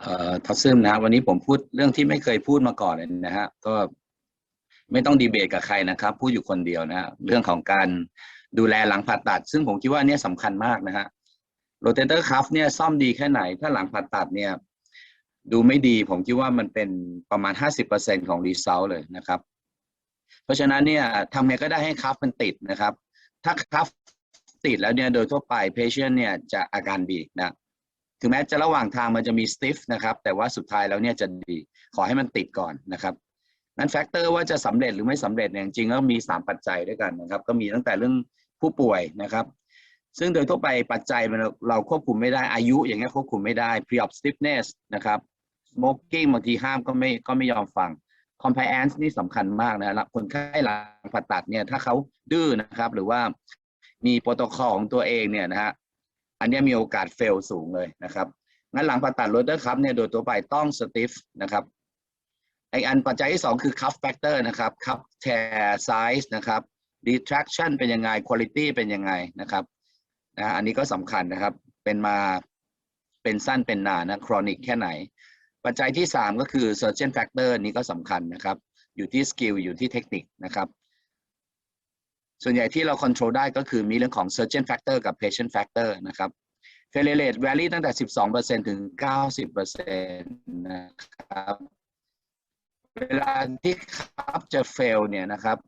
เอ่อทัศซึมนะฮะวันนี้ผมพูดเรื่องที่ไม่เคยพูดมาก่อนเลยนะฮะก็ไม่ต้องดีเบตกับใครนะครับ พูดอยู่คนเดียวนะฮะเรื่องของการดูแลหลังผ่าตัด ซึ่งผมคิดว่าเนี่ยสำคัญมากนะฮะโรเตเตอร์คัฟเนี่ยซ่อมดีแค่ไหน ถ้าหลังผ่าตัดเนี่ยดูไม่ดีผมคิดว่ามันเป็นประมาณ 50%ของรีเซลเลยนะครับ เพราะฉะนั้นเนี่ยทำไงก็ได้ให้คัฟมันติดนะครับ ถ้าคัฟติดแล้วเนี่ยโดยทั่วไปเพช i นเนี่ยจะอาการดีนะ ถึงแม้จะระหว่างทางมันจะมี stiff นะครับ แต่ว่าสุดท้ายแล้วเนี่ยจะดี ขอให้มันติดก่อนนะครับนั้นแฟกเตอร์ว่าจะสำเร็จหรือไม่สำเร็จเนี่ยจริงๆก็มี 3 ปัจจัยด้วยกันนะครับ ก็มีตั้งแต่เรื่องผู้ป่วยนะครับ ซึ่งโดยทั่วไปปัจจัยมันเราควบคุมไม่ได้อายุอย่างเงี้ยควบคุมไม่ได้ pre-op stiffness นะครับ smoking บางทีห้ามก็ไม่ก็ไม่ยอมฟัง compliance นี่สำคัญมากนะคนไข้หลังผ่าตัดเนี่ยถ้าเขาดื้อนะครับ หรือว่ามีโปรโตคอลของตัวเองเนี่ยนะฮะ อันนี้มีโอกาสเฟลสูงเลยนะครับงั้นหลังผ่าตัดโรเตอร์คัพเนี่ยโดยตัวไปต้องสติฟนะครับไออันปัจจัยที่สองคือคัพแฟกเตอร์นะครับคัพแทร์ไซส์นะครับ retraction เป็นยังไง quality เป็นยังไงนะครับนะอันนี้ก็สำคัญนะครับเป็นมาเป็นสั้นเป็นนานนะ chronic แค่ไหน ปัจจัยที่ 3 ก็คือ surgeon factor นี้ก็สำคัญนะครับ อยู่ที่สกิลอยู่ที่เทคนิคนะครับ ส่วนใหญ่ที่เรา control ได้ก็คือมีเรื่องของ surgeon factor กับ patient factor นะครับ failure rate vary ตั้งแต่ 12%ถึง 90%นะครับ เวลาที่ครับจะ fail เนี่ยนะครับ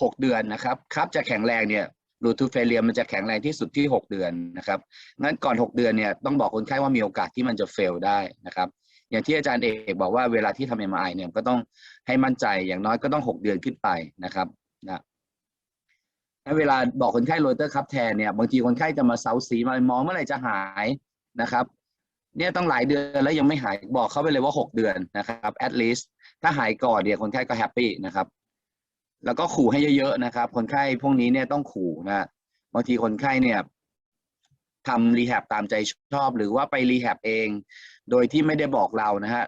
6เดือนนะครับครับจะแข็งแรงเนี่ยรูทูเฟเลียมันจะแข็งแรงที่สุดที่ 6 เดือนนะครับงั้นก่อน 6 เดือนเนี่ยต้องบอกคนไข้ว่ามีโอกาสที่มันจะ fail ได้นะครับ อย่างที่อาจารย์เอกบอกว่าเวลาที่ทำ MRI เนี่ยก็ต้องให้มั่นใจอย่างน้อยก็ต้อง 6 เดือนขึ้นไปนะครับนะเวลาบอกคนไข้โรเตอร์คับแทนเนี่ยบางทีคนไข้จะมาเซาซีมามองเมื่อไหร่จะหายนะครับ เนี่ยต้องหลายเดือนแล้วยังไม่หายบอกเขาไปเลยว่า 6 เดือนนะครับ at least ถ้าหายก่อนเนี่ยคนไข้ก็แฮปปี้นะครับ แล้วก็ขู่ให้เยอะๆนะครับ คนไข้พวกนี้เนี่ยต้องขู่นะบางทีคนไข้เนี่ยทำรีแฮบตามใจชอบหรือว่าไปรีแฮบเอง โดยที่ไม่ได้บอกเรานะฮะ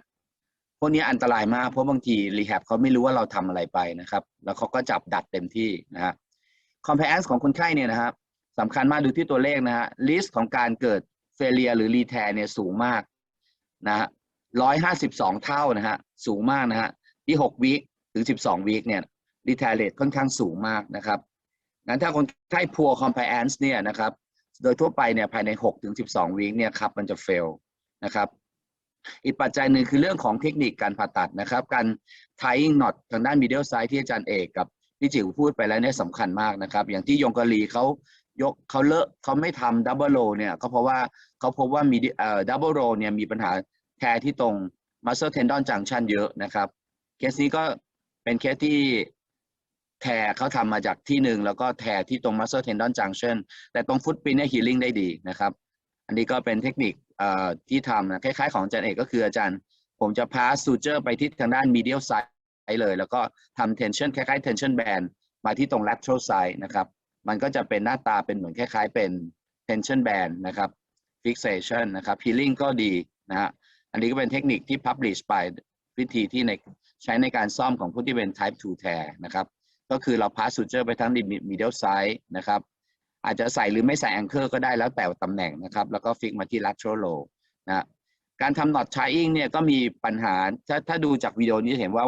พวกนี้อันตรายมากเพราะบางทีรีแฮบเขาไม่รู้ว่าเราทำอะไรไปนะครับ แล้วเขาก็จับดัดเต็มที่นะฮะ compliance ของคนไข้เนี่ยนะครับสำคัญมากดูที่ตัวเลขนะฮะ list ของการเกิด failure หรือ retear เนี่ยสูงมากนะฮะร้อยห้าสิบสองเท่านะฮะสูงมากนะฮะที่หกวีคถึงสิบสองวีคเนี่ย retear rate ค่อนข้างสูงมากนะครับงั้นถ้าคนไข้ poor compliance เนี่ยนะครับโดยทั่วไปเนี่ยภายใน 6 ถึง 12 วีคเนี่ยครับมันจะ fail นะครับ อีกปัจจัยหนึ่งคือเรื่องของเทคนิคการผ่าตัดนะครับ การ tying knot ทางด้าน middle side ที่อาจารย์เอกกับพี่จิ๋วพูดไปแล้วเนี่ยสำคัญมากนะครับ อย่างที่ยงกะลีเขายกเขาเลอะเขาไม่ทำ double row เนี่ยก็เพราะว่าเขาพบว่ามีเอ่อ double row เนี่ยมีปัญหาแทที่ตรง muscle tendon junction เยอะนะครับ เคสนี้ก็เป็นเคสที่แทเขาทำมาจากที่หนึ่งแล้วก็แทที่ตรง muscle tendon junction แต่ตรงฟุตปรินเนี่ย healing ได้ดีนะครับ อันนี้ก็เป็นเทคนิค ที่ทำนะคล้ายๆของอาจารย์เอกก็คืออาจารย์ ผมจะพาสูเจอร์ไปที่ทางด้าน medial side เลย แล้วก็ทำ tension คล้ายๆ tension band มาที่ตรง lateral side นะครับ มันก็จะเป็นหน้าตาเป็นเหมือนคล้าย ๆ เป็น tension band นะครับ fixation นะครับ healing ก็ดีนะฮะอันนี้ก็เป็นเทคนิคที่ publish ไปวิธีที่ในใช้ในการซ่อมของผู้ที่เป็น type 2 tear นะครับ ก็คือเราพาสูเจอร์ไปทั้ง middle side นะครับ อาจจะใส่หรือไม่ใส่ anchor ก็ได้แล้วแต่ตำแหน่งนะครับ แล้วก็ฟิกมาที่ lateral low นะการทำ knot tying เนี่ยก็มีปัญหาถ้าถ้าดูจากวิดีโอนี้เห็นว่า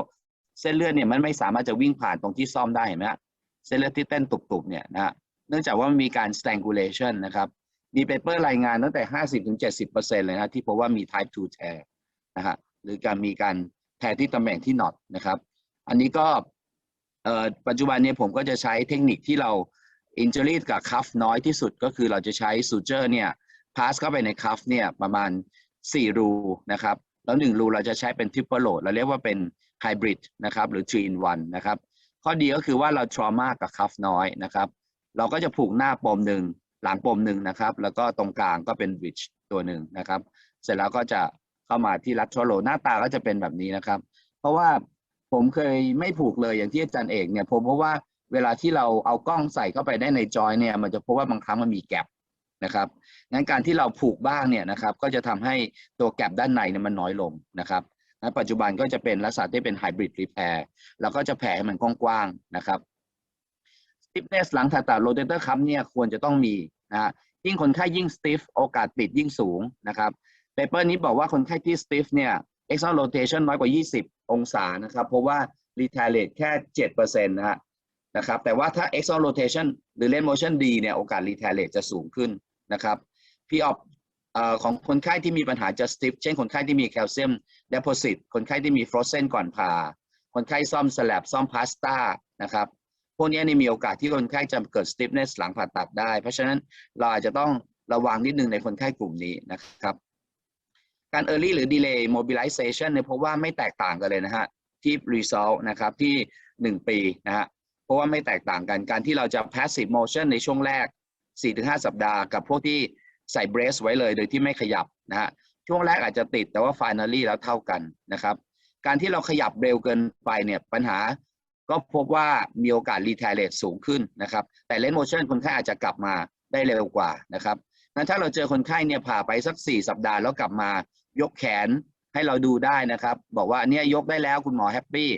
เส้นเลือดเนี่ยมันไม่สามารถจะวิ่งผ่านตรงที่ซ่อมได้เห็นไหมฮะเส้นเลือดที่เต้นตุบๆเนี่ยนะฮะเนื่องจากว่ามันมีการ strangulation นะครับมีเปเปอร์รายงานตั้งแต่ 50-70%เลยนะที่พบว่ามี type 2 tear นะฮะหรือการมีการแทรที่ตำแหน่งที่ knot นะครับ อันนี้ก็ปัจจุบันเนี่ยผมก็จะใช้เทคนิคที่เรา injury กับ cuff น้อยที่สุดก็คือเราจะใช้ suture เนี่ย pass เข้าไปใน cuff เนี่ยประมาณ 4 รูนะครับ แล้ว 1 รูเราจะใช้เป็น triple load เราเรียกว่าเป็น hybrid นะครับหรือ 3 in 1 นะครับ ข้อดีก็คือว่าเรา trauma กับ cuff น้อยนะครับ เราก็จะผูกหน้าปมหนึ่งหลังปมหนึ่งนะครับ แล้วก็ตรงกลางก็เป็น bridge ตัวหนึ่งนะครับ เสร็จแล้วก็จะเข้ามาที่ lateral load หน้าตาก็จะเป็นแบบนี้นะครับ เพราะว่าผมเคยไม่ผูกเลยอย่างที่อาจารย์เอกเนี่ยผมเพราะว่า เวลาที่เราเอากล้องใส่เข้าไปได้ในจอยเนี่ยมันจะพบว่าบางครั้งมันมีแกลบนะครับงั้นการที่เราผูกบ้างเนี่ยนะครับก็จะทำให้ตัวแกลบด้านในเนี่ยมันน้อยลงนะครับณปัจจุบันก็จะเป็นลักษณะที่เป็นไฮบริดรีแพร์แล้วก็จะแผ่ให้มันกว้างๆนะครับ stiffness หลังผ่าตัดโรเตเตอร์คัมเนี่ยควรจะต้องมีนะยิ่งคนไข้ยิ่ง stiff โอกาสติดยิ่งสูงนะครับเปเปอร์นี้บอกว่าคนไข้ที่ stiff เนี่ย external rotation น้อยกว่า 20 องศานะครับ เพราะว่า retaliate แค่ 7%นะฮะ นะครับแต่ว่าถ้า external rotation หรือ lane motion ดีเนี่ยโอกาส retaliate จะสูงขึ้นนะครับพี่ออฟของคนไข้ที่มีปัญหาจะ stiff เช่นคนไข้ที่มีแคลเซียม deposit คนไข้ที่มี frozen ก่อนผ่า คนไข้ซ่อมสลับซ่อมพาสต้านะครับพวกนี้นี่มีโอกาสที่คนไข้จะเกิด stiffness หลังผ่าตัดได้ เพราะฉะนั้นเราอาจจะต้องระวังนิดนึงในคนไข้กลุ่มนี้นะครับการ early หรือ delay mobilization เนี่ยเพราะว่าไม่แตกต่างกันเลยนะฮะที่ result นะครับที่ 1 ปีนะฮะ เพราะว่าไม่แตกต่างกันการที่เราจะ passive motion ในช่วงแรก 4-5 สัปดาห์กับพวกที่ใส่ brace ไว้เลยโดยที่ไม่ขยับนะฮะช่วงแรกอาจจะติดแต่ว่า finally แล้วเท่ากันนะครับ การที่เราขยับเร็วเกินไปเนี่ยปัญหาก็พบว่ามีโอกาส retaliate สูงขึ้นนะครับ แต่ lane motion คนไข้อาจจะกลับมาได้เร็วกว่านะครับงั้นถ้าเราเจอคนไข้เนี่ยผ่าไปสัก 4 สัปดาห์แล้วกลับมายกแขนให้เราดูได้นะครับ บอกว่าเนี่ยยกได้แล้วคุณหมอแฮปปี้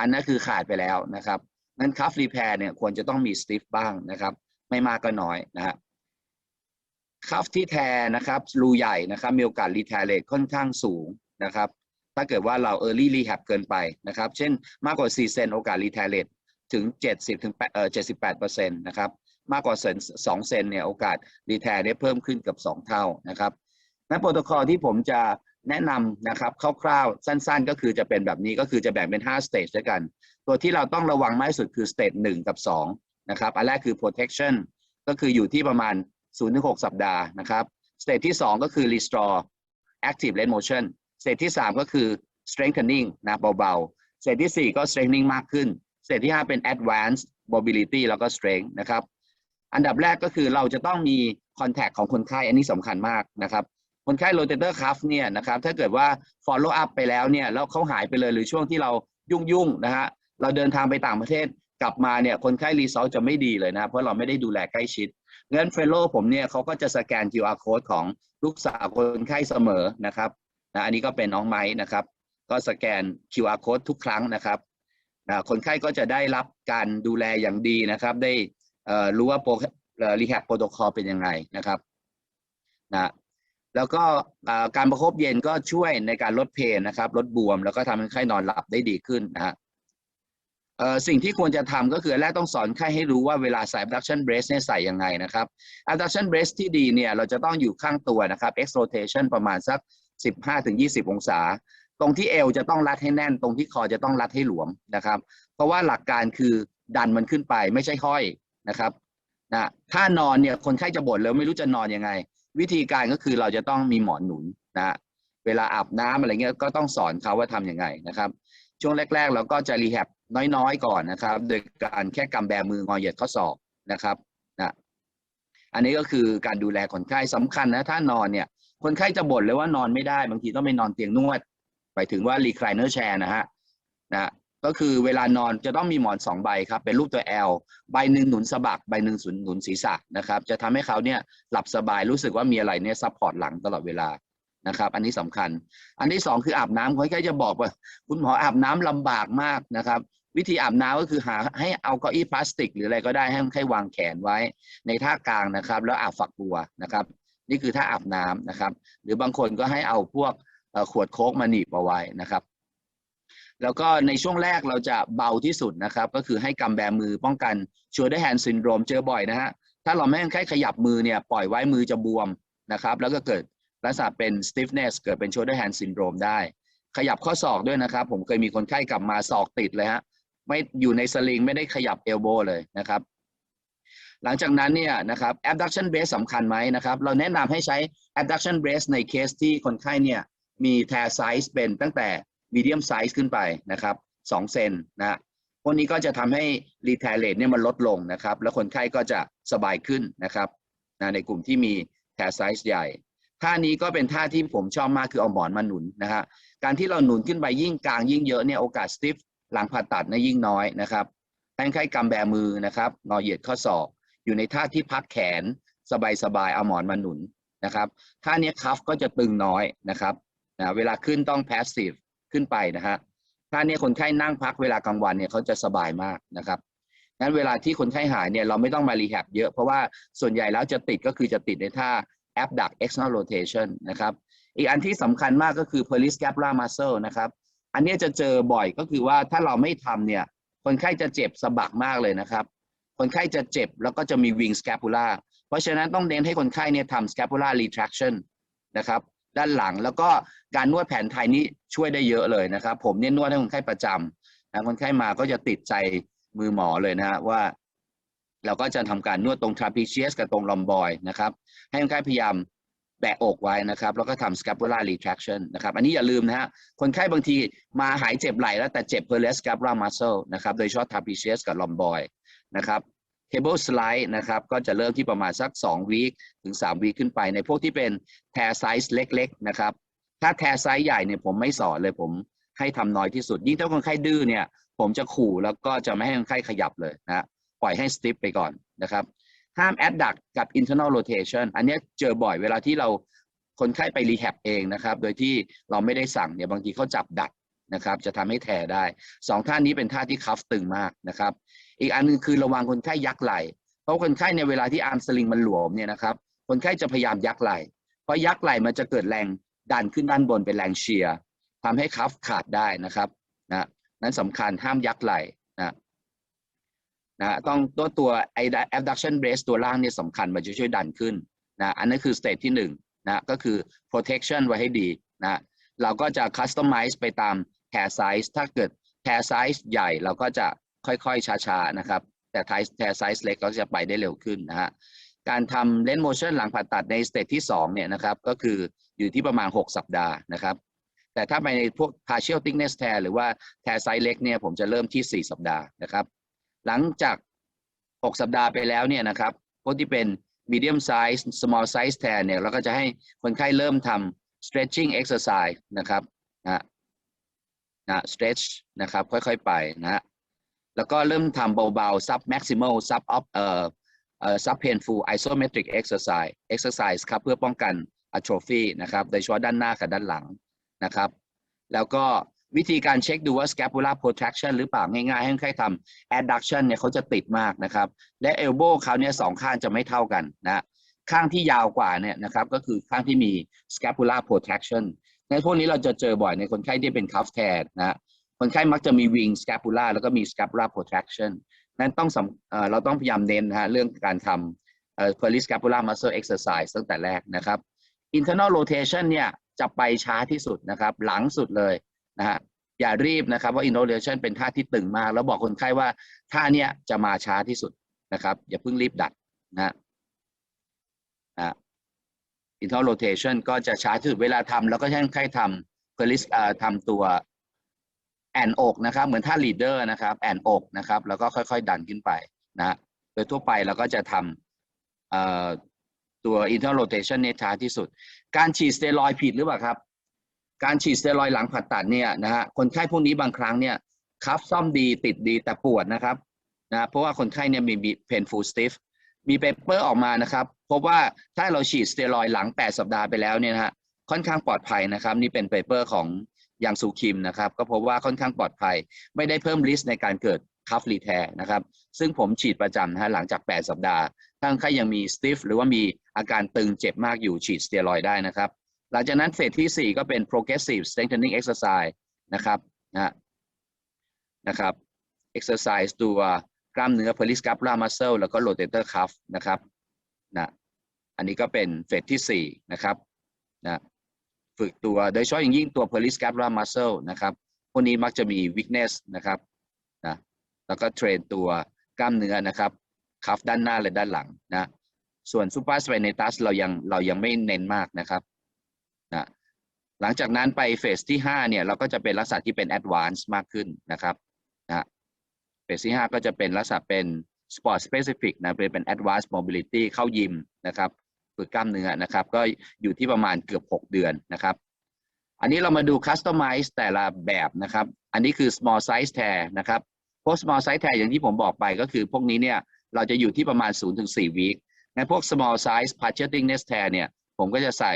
อันนั้นคือขาดไปแล้วนะครับ งั้น cuff repair เนี่ยควรจะต้องมี stiff บ้างนะครับ ไม่มากก็น้อยนะฮะ cuff ที่แทนะครับรูใหญ่นะครับมีโอกาส retaliate ค่อนข้างสูงนะครับ ถ้าเกิดว่าเรา early rehab เกินไปนะครับ เช่นมากกว่า4เซนโอกาส retaliate ถึง 70ถึง8เอ่อ78เปอร์เซ็นต์นะครับมากกว่าเซน2เซนเนี่ยโอกาส retaliate ได้เพิ่มขึ้นเกับ 2 เท่านะครับนั้นโปรโตคอลที่ผมจะ แนะนำนะครับคร่าวๆ สั้นๆ ก็คือจะเป็นแบบนี้ก็คือจะแบ่งเป็น 5 stage ด้วยกัน ตัวที่เราต้องระวังมากที่สุดคือ stage 1 กับ 2 นะครับ อันแรกคือ protection ก็คืออยู่ที่ประมาณ 0-6 สัปดาห์นะครับ stage ที่ 2 ก็คือ restore active range motion stage ที่ 3 ก็คือ strengthening นะเบาๆ stage ที่ 4 ก็ strengthening มากขึ้น stage ที่ 5 เป็น advanced mobility แล้วก็ strength นะครับ อันดับแรกก็คือเราจะต้องมี contact ของคนไข้อันนี้สำคัญมากนะครับ คนไข้ rotator cuff เนี่ยนะครับถ้าเกิดว่า follow up ไปแล้วเนี่ยแล้วเขาหายไปเลยหรือช่วงที่เรายุ่งๆนะฮะเราเดินทางไปต่างประเทศกลับมาเนี่ยคนไข้ result จะไม่ดีเลยนะเพราะเราไม่ได้ดูแลใกล้ชิดงั้น fellow ผมเนี่ยเขาก็จะสแกน QR code ของลูกสาวคนไข้เสมอนะครับนะอันนี้ก็เป็นน้องไม้นะครับ ก็สแกน QR code ทุกครั้งนะครับนะคนไข้ก็จะได้รับการดูแลอย่างดีนะครับ ได้รู้ว่าโปรเอ่อ rehab protocol เป็นยังไงนะครับนะ แล้วก็การประคบเย็นก็ช่วยในการลดเพนนะครับ ลดบวม แล้วก็ทำให้ไข้นอนหลับได้ดีขึ้นนะฮะสิ่งที่ควรจะทำก็คือแรกต้องสอนไข้ให้รู้ว่าเวลาใส่ abduction brace เนี่ยใส่ยังไงนะครับ abduction brace ที่ดีเนี่ยเราจะต้องอยู่ข้างตัวนะครับ x rotation ประมาณสัก 15-20 องศา ตรงที่เอวจะต้องรัดให้แน่น ตรงที่คอจะต้องรัดให้หลวมนะครับ เพราะว่าหลักการคือดันมันขึ้นไปไม่ใช่ห้อยนะครับนะถ้านอนเนี่ยคนไข้จะบ่นแล้วไม่รู้จะนอนยังไง วิธีการก็คือเราจะต้องมีหมอนหนุนนะฮะเวลาอาบน้ำอะไรเงี้ยก็ต้องสอนเขาว่าทำยังไงนะครับ ช่วงแรก ๆ เราก็จะรีแฮบน้อยๆ ก่อนนะครับ โดยการแค่กำแบมืองอเหยียดข้อศอกนะครับนะอันนี้ก็คือการดูแลคนไข้สำคัญนะถ้านอนเนี่ย คนไข้จะบ่นเลยว่านอนไม่ได้ บางทีต้องไปนอนเตียงนวด ไปถึงว่า recliner chair นะฮะนะ ก็คือเวลานอนจะต้องมีหมอนสองใบครับ เป็นรูปตัว L ใบหนึ่งหนุนสะบักใบหนึ่งหนุนหนุนศีรษะนะครับ จะทำให้เขาเนี่ยหลับสบายรู้สึกว่ามีอะไรเนี่ยซัพพอร์ตหลังตลอดเวลานะครับ อันนี้สำคัญ อันที่สองคืออาบน้ำคนไข้จะบอกว่า คุณหมออาบน้ำลำบากมากนะครับ วิธีอาบน้ำก็คือหาให้เอาเก้าอี้พลาสติก หรืออะไรก็ได้ให้คนไข้วางแขนไว้ในท่ากลางนะครับ แล้วอาบฝักบัวนะครับ นี่คือท่าอาบน้ำนะครับ หรือบางคนก็ให้เอาพวกขวดโค้กมาหนีบเอาไว้นะครับ แล้วก็ในช่วงแรกเราจะเบาที่สุดนะครับ ก็คือให้กำแบมือป้องกันชัวร์ได้แฮนด์ซินโดรมเจอบ่อยนะฮะถ้าเราไม่ให้คนไข้ขยับมือเนี่ยปล่อยไว้มือจะบวมนะครับแล้วก็เกิดลักษณะเป็น stiffness เกิดเป็น shoulder hand syndrome ได้ ขยับข้อศอกด้วยนะครับ ผมเคยมีคนไข้กลับมาศอกติดเลยฮะไม่อยู่ในสลิงไม่ได้ขยับเอลโบเลยนะครับ หลังจากนั้นเนี่ยนะครับ abduction brace สำคัญไหมนะครับ เราแนะนำให้ใช้ abduction brace ในเคสที่คนไข้เนี่ยมี tear size เป็นตั้งแต่ medium size ขึ้นไปนะครับ2เซนนะพวกนี้ก็จะทำให้ retaliate เนี่ยมันลดลงนะครับ แล้วคนไข้ก็จะสบายขึ้นนะครับนะในกลุ่มที่มี tear size ใหญ่ ท่านี้ก็เป็นท่าที่ผมชอบมากคือเอาหมอนมาหนุนนะฮะการที่เราหนุนขึ้นไปยิ่งกลางยิ่งเยอะเนี่ยโอกาส stiff หลังผ่าตัดเนี่ยยิ่งน้อยนะครับให้คนไข้กำแบมือนะครับงอเหยียดข้อศอก อยู่ในท่าที่พักแขนสบายๆเอาหมอนมาหนุนนะครับท่านี้คัฟก็จะตึงน้อยนะครับนะเวลาขึ้นต้อง passive ขึ้นไปนะฮะท่านี้คนไข้นั่งพักเวลากลางวันเนี่ยเขาจะสบายมากนะครับงั้นเวลาที่คนไข้หายเนี่ยเราไม่ต้องมารีแฮบเยอะ เพราะว่าส่วนใหญ่แล้วจะติดก็คือจะติดในท่า abduct external rotation นะครับ อีกอันที่สำคัญมากก็คือ periscapular muscle นะครับ อันนี้จะเจอบ่อยก็คือว่าถ้าเราไม่ทำเนี่ย คนไข้จะเจ็บสะบักมากเลยนะครับ คนไข้จะเจ็บแล้วก็จะมี wing scapula เพราะฉะนั้นต้องเน้นให้คนไข้เนี่ยทำ scapula retraction นะครับ ด้านหลัง แล้วก็การนวดแผนไทยนี่ช่วยได้เยอะเลยนะครับ ผมเนี่ยนวดให้คนไข้ประจำนะคนไข้มาก็จะติดใจมือหมอเลยนะฮะว่า เราก็จะทำการนวดตรง trapezius กับตรง rhomboid นะครับ ให้คนไข้พยายามแบะอกไว้นะครับ แล้วก็ทำ scapular retraction นะครับ อันนี้อย่าลืมนะฮะ คนไข้บางทีมาหายเจ็บไหล่แล้วแต่เจ็บ periscapular muscle นะครับ โดยเฉพาะ trapezius กับ rhomboid นะครับ table slide นะครับก็จะเริ่มที่ประมาณสัก2วีคถึง3วีคขึ้นไป ในพวกที่เป็น tear size เล็กๆนะครับถ้า tear size ใหญ่เนี่ยผมไม่สอนเลยผมให้ทำน้อยที่สุด ยิ่งถ้าคนไข้ดื้อเนี่ยผมจะขู่แล้วก็จะไม่ให้คนไข้ขยับเลยนะปล่อยให้ stiff ไปก่อนนะครับห้าม adduct กับ internal rotation อันนี้เจอบ่อยเวลาที่เราคนไข้ไป rehab เองนะครับ โดยที่เราไม่ได้สั่งเนี่ยบางทีเขาจับดัดนะครับ จะทำให้แทได้สองท่านี้เป็นท่าที่คัฟตึงมากนะครับ อีกอันหนึงคือระวังคนไข้ยักไหลเพราะคนไข้ในเวลาที่อาร์มสลิงมันหลวมเนี่ยนะครับคนไข้จะพยายามยักไหลเพราะยักไหลมันจะเกิดแรงดันขึ้นด้านบนเป็นแรงเชียร์ทำให้คัฟขาดได้นะครับนะนั้นสำคัญห้ามยักไหลนะนะต้องตัวตัวไอ้ abduction brace ตัวล่างเนี่ยสำคัญมันจะช่วยดันขึ้นนะอันนั้นคือสเตจที่หนึ่งนะก็คือ protection ไว้ให้ดีนะเราก็จะ customize ไปตาม hair size ถ้าเกิด hair size ใหญ่เราก็จะ ค่อยๆ ช้าๆ นะครับ แต่ hair size เล็กก็จะไปได้เร็วขึ้นนะฮะ การทำ lens motion หลังผ่าตัดในสเตจที่2เนี่ยนะครับ ก็คืออยู่ที่ประมาณ 6 สัปดาห์นะครับ แต่ถ้าไปในพวก partial thickness tear หรือว่า tear size เล็กเนี่ยผมจะเริ่มที่ 4 สัปดาห์นะครับ หลังจาก 6 สัปดาห์ไปแล้วเนี่ยนะครับพวกที่เป็น medium size small size tear เนี่ยเราก็จะให้คนไข้เริ่มทำ stretching exercise นะครับนะนะ stretch นะครับ ค่อยๆ ไปนะฮะ แล้วก็เริ่มทำเบาๆ sub maximal sub op เอ่อเอ่อ sub painful isometric exercise exercise ครับเพื่อป้องกัน atrophy นะครับโดยเฉพาะด้านหน้ากับด้านหลังนะครับ แล้วก็วิธีการเช็คดูว่า scapula protraction หรือเปล่าง่ายๆ ให้คนไข้ทำ adduction เนี่ยเขาจะติดมากนะครับ และ elbow เขาเนี่ยสองข้างจะไม่เท่ากันนะข้างที่ยาวกว่าเนี่ยนะครับก็คือข้างที่มี scapula protraction ในพวกนี้เราจะเจอบ่อยในคนไข้ที่เป็น cuff tear นะ คนไข้มักจะมี wing scapula แล้วก็มี scapular protraction นั้นต้องสำเอเราต้องพยายามเน้นนะฮะเรื่องการทำเอ่อ periscapular muscle exercise ตั้งแต่แรกนะครับ internal rotation เนี่ยจะไปช้าที่สุดนะครับ หลังสุดเลยนะฮะอย่ารีบนะครับว่า internal rotation เป็นท่าที่ตึงมาก แล้วบอกคนไข้ว่าท่าเนี้ยจะมาช้าที่สุดนะครับ อย่าเพิ่งรีบดัดนะฮะนะ internal rotation ก็จะช้าที่สุดเวลาทำแล้วก็ให้คนไข้ทำ peris เอ่อทำตัว แอนอกนะครับเหมือนท่าลีดเดอร์นะครับแอนอกนะครับแล้วก็ค่อยๆ ดันขึ้นไปนะโดยทั่วไปเราก็จะทำตัว internal rotation เนี่ยช้าที่สุด การฉีดสเตียรอยผิดหรือเปล่าครับ การฉีดสเตียรอยหลังผ่าตัดเนี่ยนะฮะคนไข้พวกนี้บางครั้งเนี่ยคัฟซ่อมดีติดดีแต่ปวดนะครับนะเพราะว่าคนไข้เนี่ยมี painful stiff มีเปเปอร์ออกมานะครับพบว่าถ้าเราฉีดสเตียรอยหลัง 8 สัปดาห์ไปแล้วเนี่ยนะฮะค่อนข้างปลอดภัยนะครับ นี่เป็นเปเปอร์ของ อย่างซูคิมนะครับ ก็พบว่าค่อนข้างปลอดภัย ไม่ได้เพิ่มริสในการเกิดคัฟรีแทร์นะครับ ซึ่งผมฉีดประจำนะฮะหลังจาก 8 สัปดาห์ถ้าคนไข้ยังมีสติฟหรือว่ามีอาการตึงเจ็บมากอยู่ฉีดสเตียรอยได้นะครับ หลังจากนั้นเฟสที่ 4 ก็เป็น progressive strengthening exercise นะครับนะนะครับ exercise ตัวกล้ามเนื้อ periscapular muscle แล้วก็ rotator cuff นะครับนะอันนี้ก็เป็นเฟสที่ 4 นะครับนะ ฝึกตัวโดยเฉพาะอย่างยิ่งตัว periscapular muscle นะครับพวกนี้มักจะมี weakness นะครับนะแล้วก็เทรนตัวกล้ามเนื้อนะครับคัฟด้านหน้าและด้านหลังนะส่วน supraspinatus เรายังเรายังไม่เน้นมากนะครับนะหลังจากนั้นไปเฟสที่5เนี่ยเราก็จะเป็นลักษณะที่เป็น advance มากขึ้นนะครับนะเฟสที่ 5 ก็จะเป็นลักษณะเป็น sport specific นะเป็นเป็น advanced mobility เข้ายิมนะครับ ฝึกกล้ามเนื้อนะครับ ก็อยู่ที่ประมาณเกือบ 6 เดือนนะครับ อันนี้เรามาดู customize แต่ละแบบนะครับ อันนี้คือ small size tear นะครับพวก small size tear อย่างที่ผมบอกไปก็คือพวกนี้เนี่ยเราจะอยู่ที่ประมาณ 0-4 week ในพวก small size partial thickness tear เนี่ยผมก็จะใส่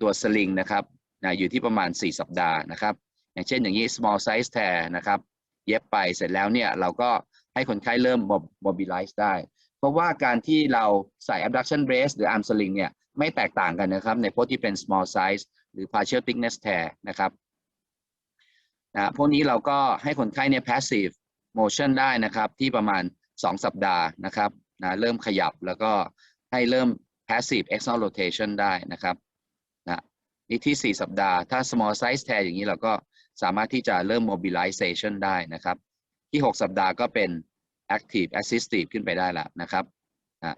ตัวสลิงนะครับนะอยู่ที่ประมาณ 4 สัปดาห์นะครับ อย่างเช่นอย่างนี้ small size tear นะครับ เย็บไปเสร็จแล้วเนี่ยเราก็ให้คนไข้เริ่ม mobilize ได้ เพราะว่าการที่เราใส่ abduction brace หรือ arm sling เนี่ยไม่แตกต่างกันนะครับ ในพวกที่เป็น small size หรือ partial thickness tear นะครับนะพวกนี้เราก็ให้คนไข้เนี่ย passive motion ได้นะครับ ที่ประมาณ 2 สัปดาห์นะครับนะเริ่มขยับแล้วก็ให้เริ่ม passive external rotation ได้นะครับนะนี่ที่ 4 สัปดาห์ ถ้า small size tear อย่างนี้เราก็สามารถที่จะเริ่ม mobilization ได้นะครับ ที่ 6 สัปดาห์ก็เป็น active assistive ขึ้นไปได้แล้วนะครับนะ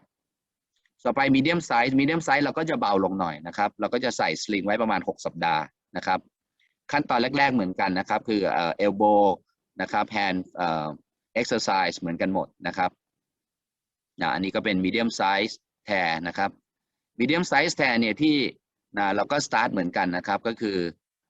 ต่อไป medium size medium size เราก็จะเบาลงหน่อยนะครับ เราก็จะใส่ sling ไว้ประมาณ 6 สัปดาห์นะครับ ขั้นตอนแรก ๆ เหมือนกันนะครับ คือเอ่อ elbow นะครับ hand เอ่อ exercise เหมือนกันหมดนะครับนะอันนี้ก็เป็น medium size tear นะครับ medium size tear เนี่ยที่นะเราก็ start เหมือนกันนะครับ ก็คือ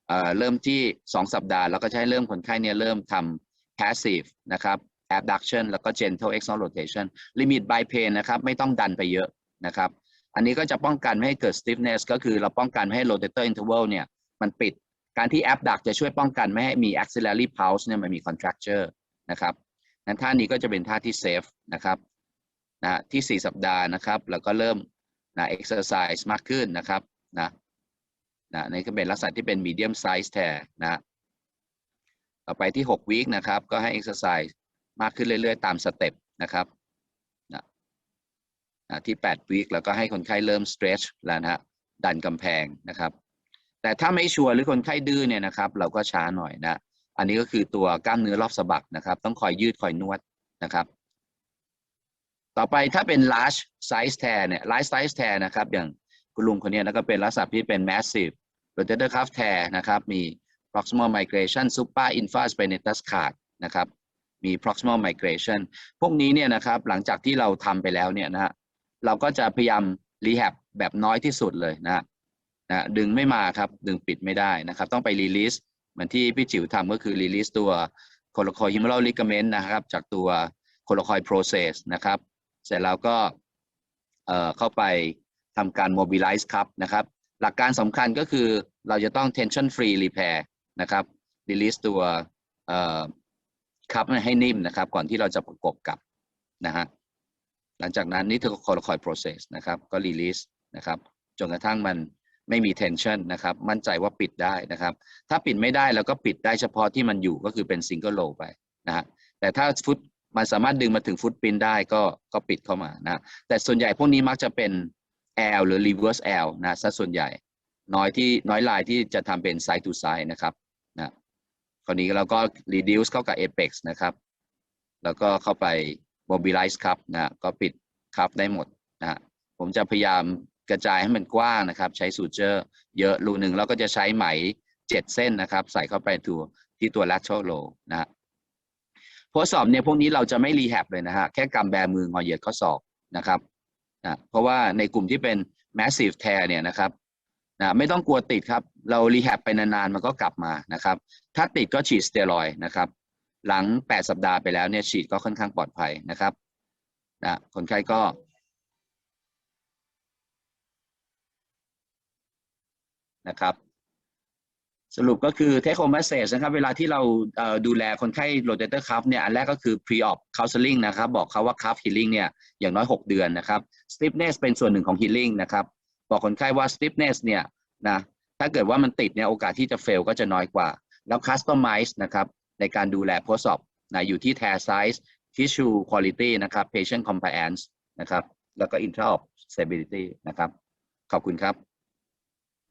เอ่อเริ่มที่ 2 สัปดาห์ แล้วก็ให้เริ่มคนไข้เนี่ยเริ่มทำ passive นะครับ abduction แล้วก็ gentle external rotation limit by pain นะครับ ไม่ต้องดันไปเยอะนะครับ อันนี้ก็จะป้องกันไม่ให้เกิด stiffness ก็คือเราป้องกันไม่ให้ rotator interval เนี่ยมันปิด การที่ abduct จะช่วยป้องกันไม่ให้มี axillary pulse เนี่ยมันมี contracture นะครับนั้นท่านี้ก็จะเป็นท่าที่ safe นะครับนะที่ 4 สัปดาห์นะครับ แล้วก็เริ่มนะ exercise มากขึ้นนะครับนะนะนี่ก็เป็นลักษณะที่เป็น medium size tear นะต่อไปที่ 6 วีคนะครับ ก็ให้ exercise มากขึ้นเรื่อยๆ ตามสเต็ปนะครับนะนะที่8วีคแล้วก็ให้คนไข้เริ่ม stretch แล้วนะฮะดันกำแพงนะครับ แต่ถ้าไม่ชัวร์หรือคนไข้ดื้อเนี่ยนะครับ เราก็ช้าหน่อยนะอันนี้ก็คือตัวกล้ามเนื้อรอบสะบักนะครับ ต้องคอยยืดคอยนวดนะครับ ต่อไปถ้าเป็น large size tear เนี่ย large size tear นะครับ อย่างคุณลุงคนนี้แล้วก็เป็นลักษณะที่เป็น massive rotator cuff tear นะครับ มี proximal migration super infraspinatus ขาดนะครับ มี proximal migration พวกนี้เนี่ยนะครับหลังจากที่เราทำไปแล้วเนี่ยนะฮะเราก็จะพยายาม rehab แบบน้อยที่สุดเลยนะฮะนะดึงไม่มาครับ ดึงปิดไม่ได้นะครับ ต้องไป release เหมือนที่พี่จิ๋วทำก็คือ release ตัว coracohumeral ligament นะครับ จากตัว coracoid process นะครับ เสร็จแล้วก็เอ่อเข้าไปทำการ mobilize ครับนะครับหลักการสำคัญก็คือเราจะต้อง tension free repair นะครับ release ตัวเอ่อ ครับให้นิ่มนะครับ ก่อนที่เราจะประกบกับนะฮะหลังจากนั้นนี่คือ coracoid process นะครับ ก็ release นะครับ จนกระทั่งมันไม่มี tension นะครับ มั่นใจว่าปิดได้นะครับ ถ้าปิดไม่ได้เราก็ปิดได้เฉพาะที่มันอยู่ก็คือเป็น single low ไปนะฮะแต่ถ้าฟุตมันสามารถดึงมาถึงฟุตปินได้ก็ก็ปิดเข้ามานะแต่ส่วนใหญ่พวกนี้มักจะเป็น L หรือ reverse L นะซะส่วนใหญ่ น้อยที่น้อยลายที่จะทำเป็น side to side นะครับ คราวนี้เราก็ reduce เข้ากับ apex นะครับ แล้วก็เข้าไป mobilize ครับนะก็ปิดครับได้หมดนะผมจะพยายามกระจายให้มันกว้างนะครับ ใช้สูเจอร์เยอะรูหนึ่งแล้วก็จะใช้ไหมเจ็ดเส้นนะครับ ใส่เข้าไปตัวที่ตัว lateral low นะฮะทดสอบเนี่ยพวกนี้เราจะไม่รีแฮบเลยนะฮะแค่กำแบมืองอเหยียดข้อศอกนะครับนะเพราะว่าในกลุ่มที่เป็น massive tear เนี่ยนะครับ นะไม่ต้องกลัวติดครับ เรารีแฮบไปนานๆ มันก็กลับมานะครับ ถ้าติดก็ฉีดสเตียรอยนะครับ หลัง 8 สัปดาห์ไปแล้วเนี่ยฉีดก็ค่อนข้างปลอดภัยนะครับนะคนไข้ก็นะครับสรุปก็คือ take home message นะครับ เวลาที่เราเดูแลคนไข้ rotator cuff เนี่ยอันแรกก็คือ pre-op counseling นะครับ บอกเขาว่า cuff healing เนี่ยอย่างน้อย 6 เดือนนะครับ stiffness เป็นส่วนหนึ่งของ healing นะครับ บอกคนไข้ว่า stiffness เนี่ยนะถ้าเกิดว่ามันติดเนี่ยโอกาสที่จะ fail ก็จะน้อยกว่า แล้ว customize นะครับในการดูแลโพสอบนะอยู่ที่ tear size tissue quality นะครับ patient compliance นะครับแล้วก็ intra op stability นะครับ ขอบคุณครับ